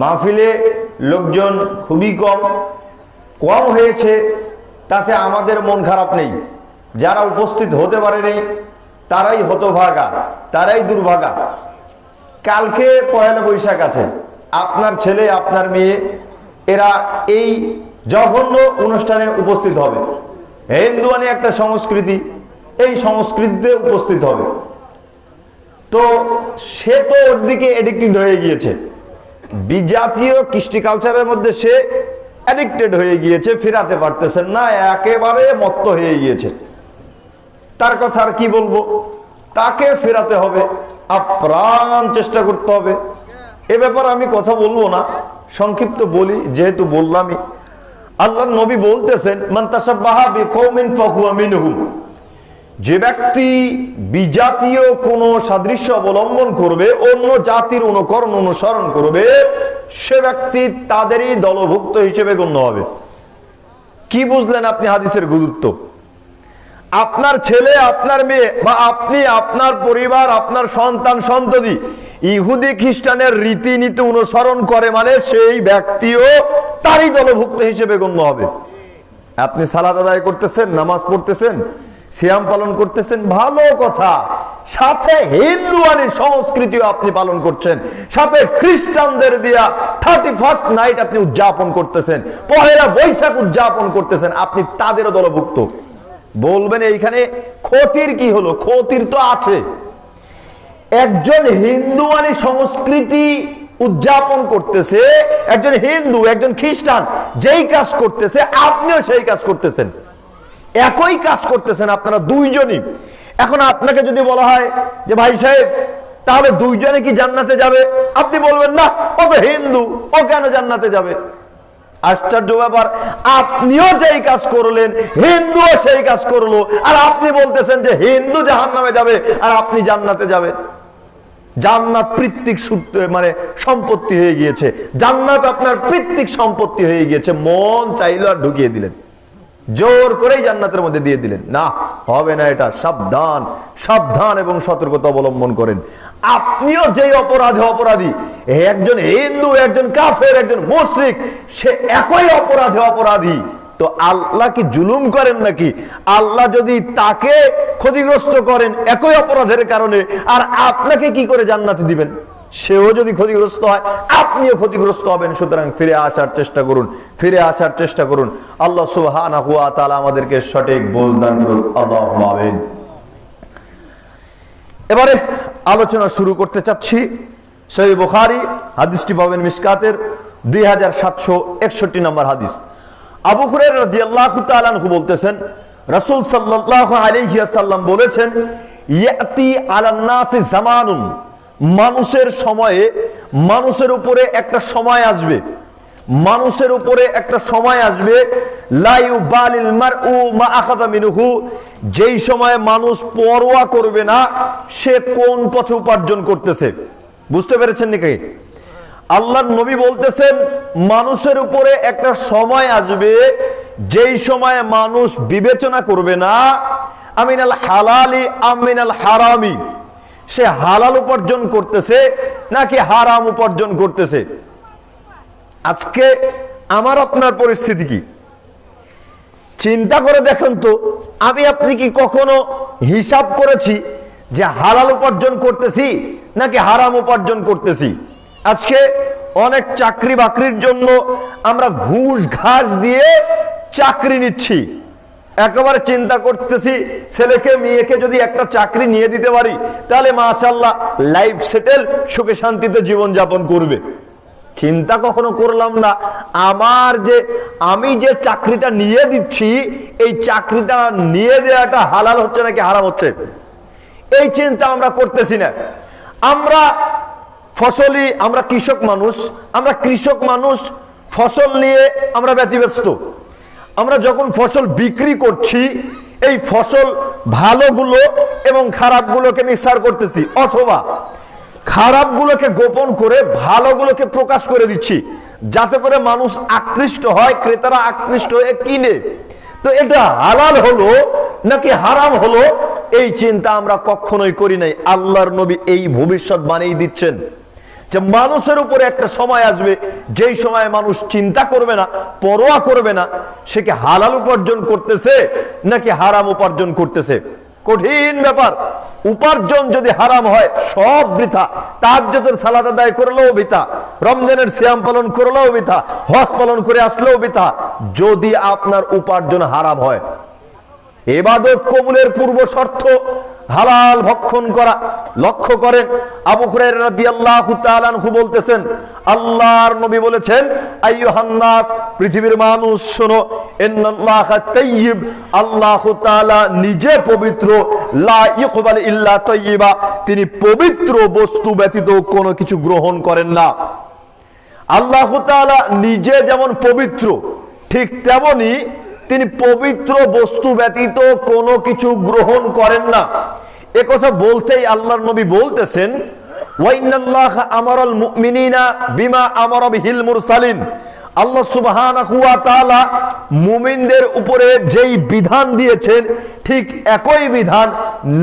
মাহফিলে লোকজন খুবই কম কম হয়েছে, তাতে আমাদের মন খারাপ নেই। যারা উপস্থিত হতে পারেনি, তারাই হতভাগা, তারাই দুর্ভাগা। কালকে পয়লা বৈশাখ আছে, আপনার ছেলে, আপনার মেয়ে, এরা এই জঘন্য অনুষ্ঠানে উপস্থিত হবে। হিন্দুয়ানি একটা সংস্কৃতি, এই সংস্কৃতিতে উপস্থিত হবে। তো সে তো ওর দিকে এডিক্টেড হয়ে গিয়েছে। বিজাতীয় কৃষ্টি কালচারের মধ্যে সে অ্যাডিক্টেড হয়ে গিয়েছে, ফেরাতে পারতেছেন না, একেবারে মত্ত হয়ে গিয়েছে। তার কথা আর কি বলব? তাকে ফেরাতে হবে, আপ্রাণ চেষ্টা করতে হবে। এ ব্যাপারে আমি কথা বলব না, সংক্ষিপ্ত বলি, যেহেতু বললামই। আল্লাহ নবী বলতেছেন মান্তাসাবাহা বিকৌমিন ফাহুয়া মিনহুম। যে ব্যক্তি বিজাতীয় কোন সাদৃশ্য অবলম্বন করবে, অন্য জাতির অনুকরণ অনুসরণ করবে, সে ব্যক্তি তাদেরই দলভুক্ত হিসেবে গণ্য হবে। কি বুঝলেন আপনি হাদিসের গুরুত্ব? আপনার ছেলে, আপনার মেয়ে বা আপনি, আপনার পরিবার, আপনার সন্তান, সন্ততি ইহুদি খ্রিস্টানের রীতিনীতি অনুসরণ করে মানে সেই ব্যক্তিও তারই দলভুক্ত হিসেবে গণ্য হবে। আপনি সালাদ আদায় করতেছেন, নামাজ পড়তেছেন সিয়াম পালন করতেছেন, ভালো কথা। সাথে হিন্দুয়ানি সংস্কৃতিও আপনি পালন করছেন। সাথে খ্রিস্টানদের দিয়া থার্টি ফার্স্ট নাইট আপনি উদযাপন করতেছেন। পহেলা বৈশাখ উদযাপন করতেছেন, আপনি তাদেরও দলভুক্ত। বলবেন এইখানে ক্ষতির কি হলো? ক্ষতির তো আছে। একজন হিন্দুয়ানি সংস্কৃতি উদযাপন করতেছে, একজন হিন্দু, একজন খ্রিস্টান, যেই কাজ করতেছে, আপনিও সেই কাজ করতেছেন। একই কাজ করতেছেন আপনারা দুইজনই। এখন আপনাকে যদি বলা হয় যে, ভাই সাহেব, তাহলে দুইজনে কি জান্নাতে যাবে? আপনি বলবেন, না, ও তো হিন্দু, ও কেন জান্নাতে যাবে? আশ্চর্য ব্যাপার, আপনিও যেই কাজ করলেন, হিন্দুও সেই কাজ করল, আর আপনি বলতেছেন যে, হিন্দু জাহান নামে যাবে, আর আপনি জান্নাতে যাবে জান্নাত পৃত্তিক সূত্র মানে সম্পত্তি হয়ে গিয়েছে। জান্নাত আপনার পৃত্তিক সম্পত্তি হয়ে গিয়েছে। মন চাইলো আর ঢুকিয়ে দিলেন। জোর করেই জান্নাতের মধ্যে দিয়ে দিলেন। না, হবে না এটা। সাবধান সাবধান এবং সতর্কতা অবলম্বন করেন। আপনিও যেই অপরাধে অপরাধী একজন হিন্দু, একজন কাফের, একজন মুশরিক, সে একই অপরাধে অপরাধী। তো আল্লাহ কি জুলুম করেন নাকি? আল্লাহ যদি তাকে ক্ষতিগ্রস্ত করেন একই অপরাধের কারণে, আর আপনাকে কি করে জান্নাতে দিবেন? সেও যদি ক্ষতিগ্রস্ত হয় আপনিও ক্ষতিগ্রস্ত হবেন, সুতরাং ফিরে আসার চেষ্টা করুন, ফিরে আসার চেষ্টা করুন। আল্লাহ তাআলা আমাদেরকে সঠিক বোঝ দান করুন এবারে আলোচনা শুরু করতে চাচ্ছি। সহি বুখারী, হাদিসটি পাবেন মিসকাতের দুই হাজার সাতশো একষট্টি নম্বর হাদিস। আবু আনহু বলতেছেন, রাসূল সাল্লাল্লাহু আলাইহি বলেছেন, ইয়াতি জামানুন। মানুষের সময়ে মানুষের উপরে একটা সময় আসবে। মানুষের উপরে একটা সময় আসবে। লাইউ বালিল মার উ মা আখাদা মিনহু। যেই সময়ে মানুষ পরোয়া করবে না, সে কোন পথে উপার্জন করতেছে? বুঝতে পেরেছেন নাকি? আল্লাহর নবী বলতেছেন, মানুষের উপরে একটা সময় আসবে, যেই সময়ে মানুষ বিবেচনা করবে না, আমিনাল হালালি আমিনাল হারামি। সে হালাল উপার্জন করতেছে নাকি হারাম উপার্জন করতেছে? আজকে আমার আপনার পরিস্থিতি কি? চিন্তা করে দেখেন তো, আমি আপনি কি কখনো হিসাব করেছি যে হালাল উপার্জন করতেছি নাকি হারাম উপার্জন করতেছি? আজকে অনেক চাকরি বাকরির জন্য আমরা ঘুষ ঘাস দিয়ে চাকরি নিচ্ছি। একেবারে চিন্তা করতেছি, ছেলেকে, মেয়েকে যদি একটা চাকরি নিয়ে দিতে পারি, তাহলে মাশাল্লাহ লাইফ সেটেল সুখে শান্তিতে জীবন যাপন করবে। চিন্তা কখনো করলাম না। আমার যে, আমি যে চাকরিটা নিয়ে দিচ্ছি, এই চাকরিটা নিয়ে দেওয়াটা হালাল হচ্ছে নাকি হারাম হচ্ছে? এই চিন্তা আমরা করতেছি না। আমরা ফসলি, আমরা কৃষক মানুষ, আমরা কৃষক মানুষ, ফসল নিয়ে আমরা ব্যতিব্যস্ত। আমরা যখন ফসল বিক্রি করছি, এই ফসল ভালোগুলো এবং খারাপগুলোকে মিক্সার করতেছি, অথবা খারাপগুলোকে গোপন করে ভালোগুলোকে প্রকাশ করে দিচ্ছি, যাতে করে মানুষ আকৃষ্ট হয়, ক্রেতারা আকৃষ্ট হয়ে কিনে। তো এটা হালাল হলো নাকি হারাম হলো? এই চিন্তা আমরা কখনোই করি নাই। আল্লাহর নবী এই ভবিষ্যৎ বানিয়ে দিচ্ছেন। যে মানুষের উপরে একটা সময় আসবে, যেই সময় মানুষ চিন্তা করবে না, পরোয়া করবে না, সে কি হালাল উপার্জন করতেছে নাকি হারাম উপার্জন করতেছে? কঠিন ব্যাপার। উপার্জন যদি হারাম হয়, সব বৃথা। তাজ্জতের সালাদ আদায় করলেও বৃথা। রমজানের সিয়াম পালন করলেও বৃথা। হজ পালন করে আসলেও বৃথা। যদি আপনার উপার্জন হারাম হয়। এবাদত কবুলের পূর্ব শর্ত হালাল ভক্ষণ করা। লক্ষ্য করেন, আবু আনহু বলতেছেন, আল্লাহর নবী বলেছেন, আইয়ুহান নাস, পৃথিবীর মানুষ, শোনো আল্লাহু নিজে পবিত্র ইল্লা তাইয়্যিবা, তিনি পবিত্র বস্তু ব্যতীত কোনো কিছু গ্রহণ করেন না। আল্লাহ নিজে যেমন পবিত্র, ঠিক তেমনি তিনি পবিত্র বস্তু ব্যতীত কোনো কিছু গ্রহণ করেন না। এ কথা বলতেই আল্লাহর নবী বলতেছেন বিমা মুরসালিন। আল্লাহ সুবহানাহু ওয়া তাআলা মুমিনদের উপরে যেই বিধান দিয়েছেন, ঠিক একই বিধান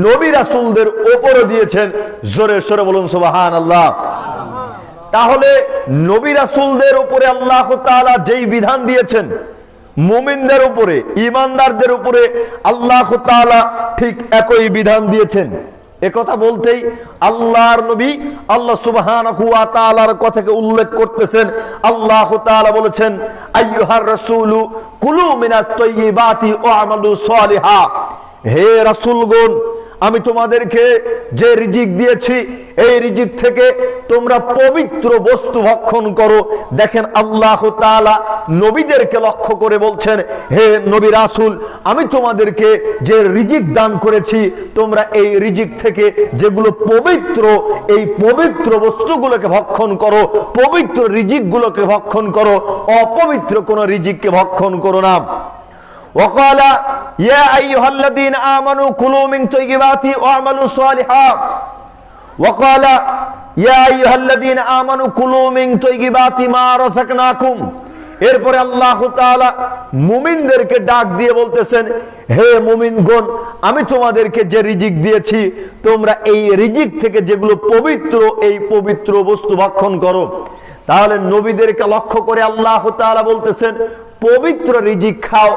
নবী রাসূলদের উপরে দিয়েছেন। জোরে সোরে বলুন সুবহানাল্লাহ। তাহলে নবী রাসূলদের উপরে আল্লাহ তাআলা যেই বিধান দিয়েছেন মুমিনদের উপরে, ইমানদারদের উপরে আল্লাহ ঠিক একই বিধান দিয়েছেন। একথা বলতেই আল্লাহর নবী আল্লাহ সুবহান কথাকে উল্লেখ করতেছেন। আল্লাহ বলেছেন, আইয়ুহার রসুলু কুলু মিনা তৈবাতি ও আমালু সালিহা। হে রাসূলগণ আমি তোমাদেরকে যে রিজিক দিয়েছি, এই রিজিক থেকে তোমরা পবিত্র বস্তু ভক্ষণ করো। দেখেন আল্লাহ তাআলা নবীদেরকে লক্ষ্য করে বলছেন, হে নবী রাসূল, আমি তোমাদেরকে যে রিজিক দান করেছি, তোমরা এই রিজিক থেকে যেগুলো পবিত্র, এই পবিত্র বস্তুগুলোকে ভক্ষণ করো, পবিত্র রিজিকগুলোকে ভক্ষণ করো, অপবিত্র কোনো রিজিককে ভক্ষণ করো না। وقال يا أيها الذين آمنوا كلوا من طيبات واعملوا صالحا وقال يا أيها الذين آمنوا كلوا من طيبات ما رزقناكم এরপরে আল্লাহ তাআলা মুমিনদেরকে ডাক দিয়ে বলতেছেন হে মুমিনগণ আমি তোমাদেরকে যে রিজিক দিয়েছি তোমরা এই রিজিক থেকে যেগুলো পবিত্র এই পবিত্র বস্তু ভক্ষণ করো তাহলে নবীদেরকে লক্ষ্য করে আল্লাহ তাআলা বলতেছেন পবিত্র রিজিক খাও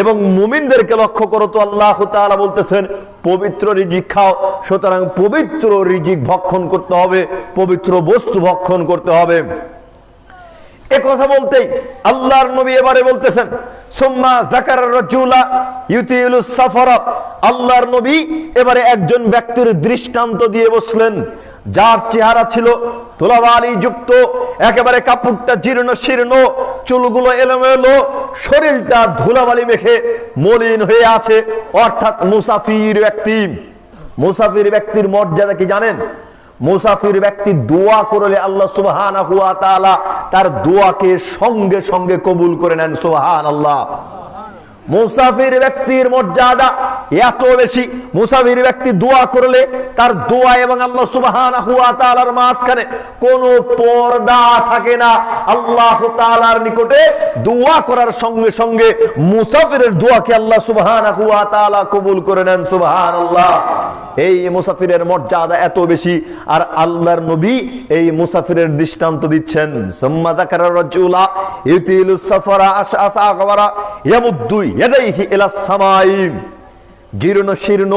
এবং মুমিনদেরকে লক্ষ্য করো তো আল্লাহ তাআলা বলতেছেন, পবিত্র রিজিক খাও, সুতরাং পবিত্র রিজিক ভক্ষণ করতে হবে, পবিত্র বস্তু ভক্ষণ করতে হবে। এ কথা বলতেই আল্লাহর নবী এবারে বলতেছেন, সুম্মা যাকার রাজুলা সাফারা। আল্লাহর নবী এবারে একজন ব্যক্তির দৃষ্টান্ত দিয়ে বসলেন যার চেহারা ছিল তোলাবালি যুক্ত একেবারে কাপড়টা জীর্ণ শীর্ণ, চুলগুলো এলোমেলো, শরীরটা ধুলাবালি মেখে মলিন হয়ে আছে, অর্থাৎ মুসাফির ব্যক্তি। মুসাফির ব্যক্তির মর্যাদা কি জানেন? মুসাফির ব্যক্তি দোয়া করলে আল্লাহ তাআলা তার দোয়াকে সঙ্গে সঙ্গে কবুল করে নেন, সুবহানাল্লাহ। মুসাফির ব্যক্তির মর্যাদা এত বেশি। মুসাফির ব্যক্তি দোয়া করলে তার দোয়া এবং আল্লাহ সুবহানাহু ওয়া তাআলার মাঝখানে কোনো পর্দা থাকে না। আল্লাহ তালার নিকটে দোয়া করার সঙ্গে সঙ্গে মুসাফিরের দোয়াকে আল্লাহ সুবহানাহু ওয়া তালা কবুল করে নেন সুবাহান আল্লাহ এই মুসাফিরের মর্যাদা এত বেশি আর আল্লাহর নবী এই মুসাফিরের দৃষ্টান্ত দিচ্ছেন। সুম্মা যাকারা রাজুলা ইউতিলু সাফারা আশআসা আকবারা ইয়ামুদ্দু ইয়াদাইহি ইলাস সামাই জীর্ণ শীর্ণ,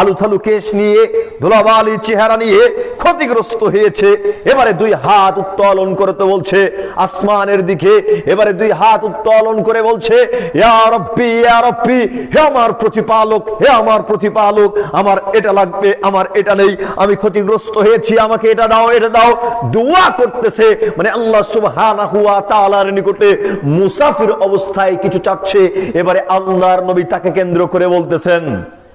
আলুথালু কেশ নিয়ে, ধুলাবালির চেহারা নিয়ে ক্ষতিগ্রস্ত হয়েছে। এবারে দুই হাত উত্তোলন করে তো বলছে আসমানের দিকে। এবারে দুই হাত উত্তোলন করে বলছে হে আমার প্রতিপালক, হে আমার প্রতিপালক, আমার এটা লাগবে, আমার এটা নেই, আমি ক্ষতিগ্রস্ত হয়েছি, আমাকে এটা দাও এটা দাও। দোয়া করতেছে মানে আল্লাহ সুবহানাহু ওয়া তাআলার নিকটে মুসাফির অবস্থায় কিছু চাচ্ছে। এবারে আল্লাহর নবী তাকে কেন্দ্র করে বলতেছেন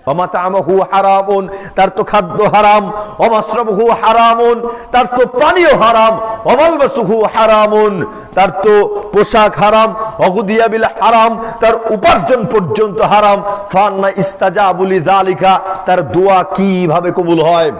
অমাতামহু হারামুন, তার তো খাদ্য হারাম। অমাশ্রমহু হারামুন, তার তো পানীয় হারাম। অমালবাসুহু হারামুন, তার তো পোশাক হারাম। অগুদিয়াবিল হারাম, তার উপার্জন পর্যন্ত হারাম। ফান্না ইস্তাজাবুলি দালিকা তার দোয়া কীভাবে কবুল হয়?